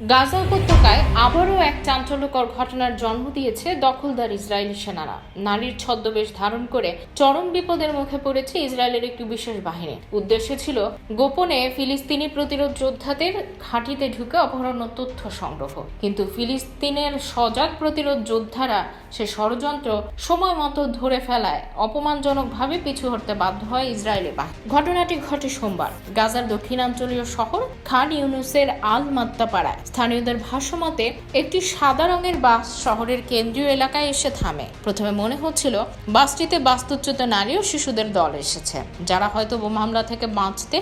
গাজা উপত্যকায় আবারও এক চাঞ্চল্যকর ঘটনার জন্ম দিয়েছে দখলদার ইসরায়েলি সেনারা। নারীর ছদ্মবেশ ধারণ করে চরম বিপদের মুখে পড়েছে ইসরায়েলের একটি বিশেষ বাহিনী। উদ্দেশ্য ছিল গোপনে ফিলিস্তিনি প্রতিরোধ যোদ্ধাদের ঘাঁটিতে ঢুকে অপহরণ তথ্য সংগ্রহ। কিন্তু ফিলিস্তিনের সজাগ প্রতিরোধ যোদ্ধারা সে ষড়যন্ত্র সময় মতো ধরে ফেলায়, অপমানজনকভাবে পিছু হটতে বাধ্য হয় ইসরায়েলি বাহিনী। ঘটনাটি ঘটে সোমবার। গাজার দক্ষিণাঞ্চলীয় শহর খান ইউনুসের আল মাত্তা পাড়ায় স্থানীয়দের ভাষ্যমতে, একটি সাদা রঙের বাস শহরের কেন্দ্রীয় এলাকায় এসে থামে। প্রথমে মনে হচ্ছিল, বাসটিতে বাস্তুচ্যুত নারী ও শিশুদের দল এসেছে, যারা হয়তো বোমা হামলা থেকে বাঁচতে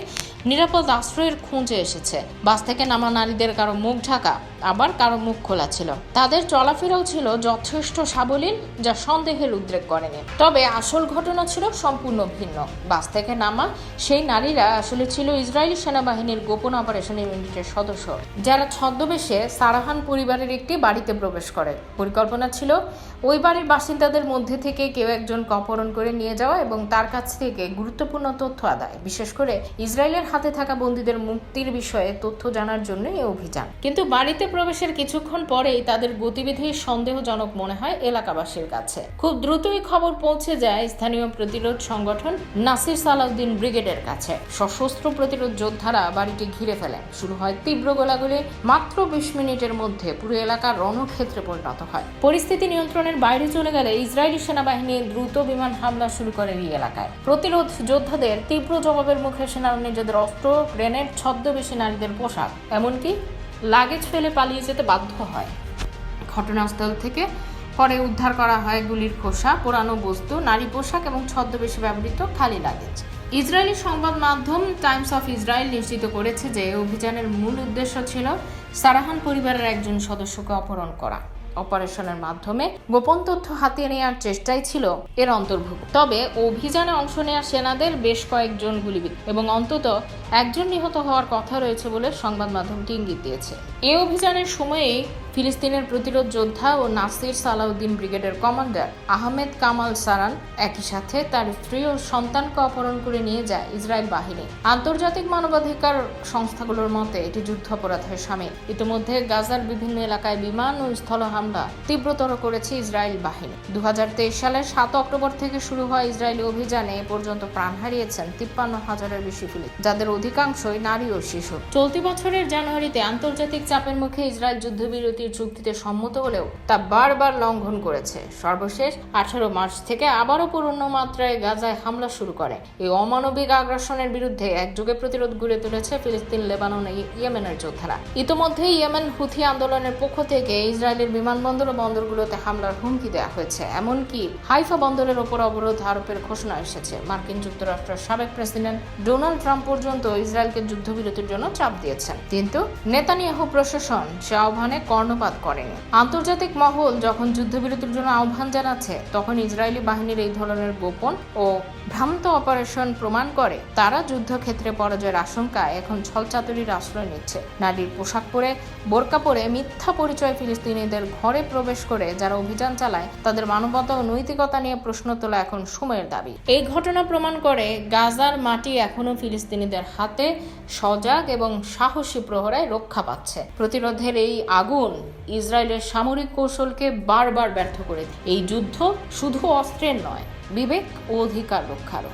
নিরাপদ আশ্রয়ের খুঁজে এসেছে। বাস থেকে নামা নারীদের কারও মুখ ঢাকা, আবার কারও মুখ খোলা ছিল। তাদের চলাফেরাও ছিল যথেষ্ট সাবলীল, যা সন্দেহের উদ্রেক করেনি। তবে আসল ঘটনা ছিল সম্পূর্ণ ভিন্ন। বাস থেকে নামা সেই নারীরা আসলে ছিল ইসরায়েলি সেনাবাহিনীর গোপন অপারেশন ইউনিটের সদস্য, যারা ছদ্মবেশে সারাহান পরিবারের একটি বাড়িতে প্রবেশ করে পরিকল্পনা ছিল ওই বাড়ির বাসিন্দাদের মধ্যে থেকে কেউ একজনকে অপহরণ করে নিয়ে যাওয়া এবং তার কাছ থেকে গুরুত্বপূর্ণ তথ্য আদায়, বিশেষ করে ইসরায়েলের হাতে থাকা বন্দীদের মুক্তির বিষয়ে তথ্য জানার জন্য এই অভিযান। কিন্তু বাড়িতে প্রবেশের কিছুক্ষণ পরেই তাদের গতিবিধি সন্দেহজনক মনে হয় এলাকাবাসীর কাছে। খুব দ্রুতই খবর পৌঁছে যায় স্থানীয় প্রতিরোধ সংগঠন নাসির সালাউদ্দিন ব্রিগেডের কাছে। সশস্ত্র প্রতিরোধ যোদ্ধারা বাড়িটি ঘিরে ফেলেন। শুরু হয় তীব্র গোলাগুলি, মাত্র বিশ মিনিটের মধ্যে পুরো এলাকা রণক্ষেত্রে পরিণত হয়। পরিস্থিতি নিয়ন্ত্রণের বাইরে চলে গেলে ইসরায়েলি সেনাবাহিনী দ্রুত বিমান হামলা শুরু করে এই এলাকায়। প্রতিরোধ যোদ্ধাদের তীব্র জবাবের মুখে সেনারা নিজেদের অস্ত্র, গ্রেনেড, ছদ্মবেশী নারীদের পোশাক, এমনকি লাগেজ ফেলে পালিয়ে যেতে বাধ্য হয়। ঘটনাস্থল থেকে পরে উদ্ধার করা হয় গুলির খোসা, পোড়ানো বস্তু, নারী পোশাক এবং ছদ্মবেশে ব্যবহৃত খালি লাগেজ। ইসরায়েলি সংবাদ মাধ্যম টাইমস অফ ইসরায়েল নিশ্চিত করেছে যে অভিযানের মূল উদ্দেশ্য ছিল সারাহান পরিবারের একজন সদস্যকে অপহরণ করা। অপারেশনের মাধ্যমে গোপন তথ্য হাতিয়ে নেওয়ার চেষ্টাই ছিল এর অন্তর্ভুক্ত। তবে অভিযানে অংশ নেওয়া সেনাদের বেশ কয়েকজন গুলিবিদ এবং অন্তত একজন নিহত হওয়ার কথা রয়েছে বলে সংবাদ মাধ্যমটি ইঙ্গিত দিয়েছে। এ অভিযানের সময়েই ফিলিস্তিনের প্রতিরোধ যোদ্ধা ও নাসির সালাউদ্দিন ব্রিগেডের কমান্ডার আহমেদ কামাল সারান একই সাথে তার স্ত্রী ও সন্তানকে অপহরণ করে নিয়ে যায় ইসরায়েল বাহিনী। আন্তর্জাতিক মানবাধিকার সংস্থাগুলোর মতে এটি যুদ্ধাপরাধের সামিল। ইতিমধ্যে গাজার বিভিন্ন এলাকায় বিমান ও স্থল হামলা তীব্রতর করেছে ইসরায়েল বাহিনী। দু হাজার তেইশ সালের সাত অক্টোবর থেকে শুরু হওয়া ইসরায়েলি অভিযানে এ পর্যন্ত প্রাণ হারিয়েছেন তিপ্পান্ন হাজারের বেশি ফিলিপ যাদের অধিকাংশই নারী ও শিশু। চলতি বছরের জানুয়ারিতে আন্তর্জাতিক চাপের মুখে ইসরায়েল যুদ্ধবিরতির চুক্তিতে সম্মত হলেও তা বারবার লঙ্ঘন করেছে। সর্বশেষ আঠারো মার্চ থেকে আবারও পূর্ণ মাত্রায় গাজায় হামলা শুরু করে। এই অমানবিক আগ্রাসনের বিরুদ্ধে একযোগে প্রতিরোধ গড়ে তুলেছে ফিলিস্তিন, লেবানন ইয়েমেনের যোদ্ধারা। ইতোমধ্যে ইয়েমেন হুথি আন্দোলনের পক্ষ থেকে ইসরায়েলের বিমানবন্দর ও বন্দরগুলোতে হামলার হুমকি দেওয়া হয়েছে। এমনকি হাইফা বন্দরের ওপর অবরোধ আরোপের ঘোষণা এসেছে। মার্কিন যুক্তরাষ্ট্রের সাবেক প্রেসিডেন্ট ডোনাল্ড ট্রাম্প পর্যন্ত ইসরায়েলকে যুদ্ধবিরতির জন্য চাপ দিয়েছেন। কিন্তু নেতানিয়াহু প্রশাসন সে আহ্বানে কর্ণপাত করেনি আন্তর্জাতিক মহল যখন যুদ্ধবিরতির জন্য আহ্বান জানাচ্ছে তখন ইসরায়েলি বাহিনীর এই ধরনের গোপন ও ভ্রান্ত অপারেশন প্রমাণ করে তারা যুদ্ধক্ষেত্রে পরাজয়ের আশঙ্কায় এখন ছলচাতুরির আশ্রয় নিচ্ছে নারীর পোশাক পরে বোরকা পরে মিথ্যা পরিচয় ফিলিস্তিনিদের ঘরে প্রবেশ করে যারা অভিযান চালায় তাদের মানবতা ও নৈতিকতা নিয়ে প্রশ্ন তোলা এখন সময়ের দাবি এই ঘটনা প্রমাণ করে গাজার মাটি এখনও ফিলিস্তিনিদের হাতে সজাগ এবং সাহসী প্রহরায় রক্ষা পাচ্ছে। প্রতিরোধের এই আগুন ইসরায়েলের সামরিক কৌশলকে বারবার ব্যর্থ করে এই যুদ্ধ শুধু অস্ত্রের নয়, বিবেক ও অধিকার রক্ষারও।